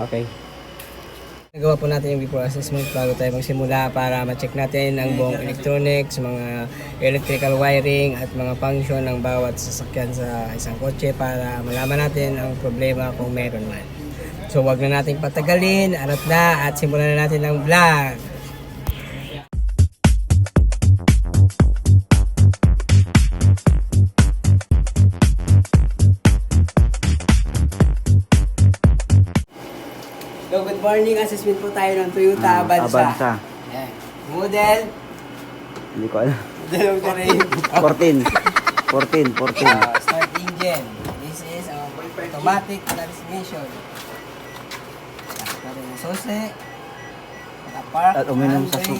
Okay. Nagawa po natin yung before assessment bago tayo magsimula para ma-check natin ang buong electronics, mga electrical wiring at mga function ng bawat sasakyan sa isang kotse para malaman natin ang problema kung meron man. So wag na nating patagalin, arat na at simulan na natin ang vlog. Morning, assessment po tayo ng Toyota Ah, Avanza. Avanza. Yan. Model, Hindi ko alam. model of the rain. 14. 14, 14. Uh, start engine. This is uh, automatic transmission. Natin yung susi. Naka-park. At uminom sa soup.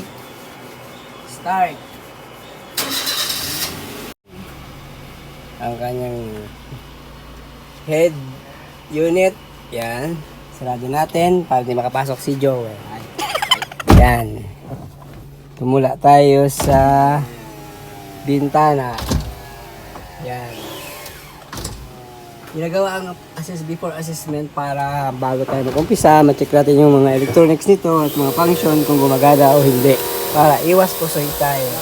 Start. Ang kanyang head unit. Yan. Sarado natin para di makapasok si Joel. Yan. Tumula tayo sa bintana. Yan. Ginagawa ang assess before assessment para bago tayo mag-umpisa, ma-check natin yung mga electronics nito at mga function kung gumagana o hindi. Para iwas pusoy tayo.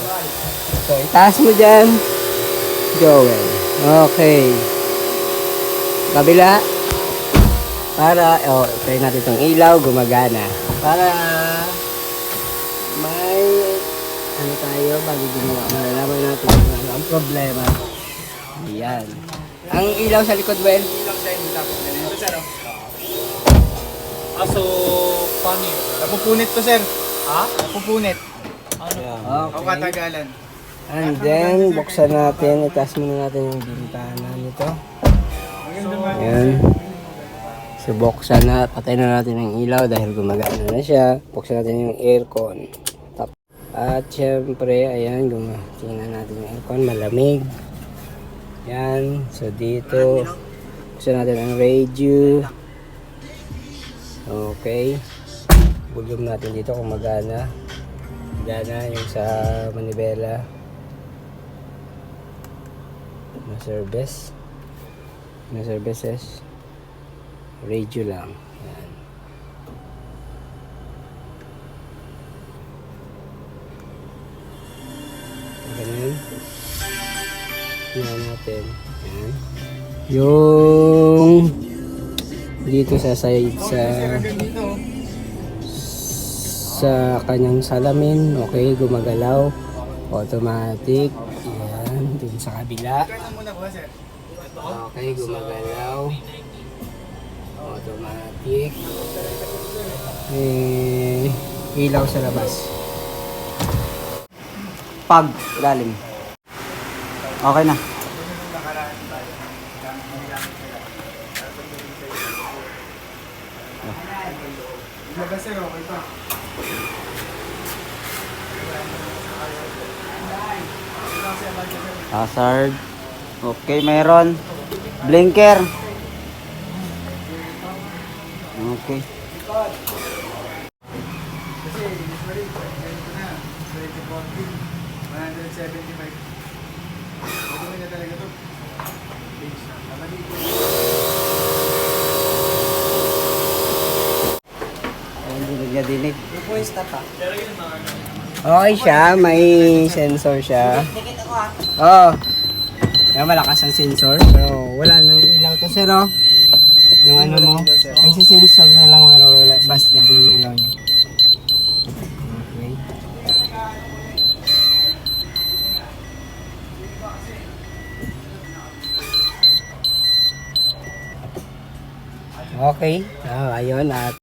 So, itaas mo dyan. Joel. Okay. Kabila. Para, oh, try natin itong ilaw, gumagana. Para may ano tayo bago gumawa. Malalaman natin kung ano ang problema. Yan. Ang ilaw sa likod, Well? Ah, so, paano yun? Napupunit to, sir. Ha? Napupunit. Ano? Okay. katagalan. And then, buksan natin. Itaas muna natin yung bintana nito. Yan. So, buksan na. Patay na natin ang ilaw dahil gumagana na siya. Buksan natin yung aircon. At syempre, ayan, tingnan natin yung aircon. Malamig. Yan. So, dito. Buksan natin ang radio. Okay. Volume natin dito kung magana. Gana yung sa manibela. Na service. Na services. Radio lang. Yan. Ganun. Yan natin. Yan. Yung dito sa side sa sa kanyang salamin, okay, gumagalaw, automatic, yan, dun sa kabila, okay, gumagalaw, automatic, eh, ilaw sa labas. Pag, ilalim. Okay na. Sir. Okay pa. Hazard. Okay, meron. Blinker. Okay. Kasi, usually, ganito na. 2014, 175. Madumi na talaga to. Base na. Babalik. Ayun, dinig na dinig. Okay siya, may sensor siya. Oo. Oh. Kaya malakas ang sensor, pero wala nang ilaw to sir, oh. Yung ano mo, nagsisensor na lang, pero wala, basta. yung ilaw niya. Okay. Okay, ah, ayun, at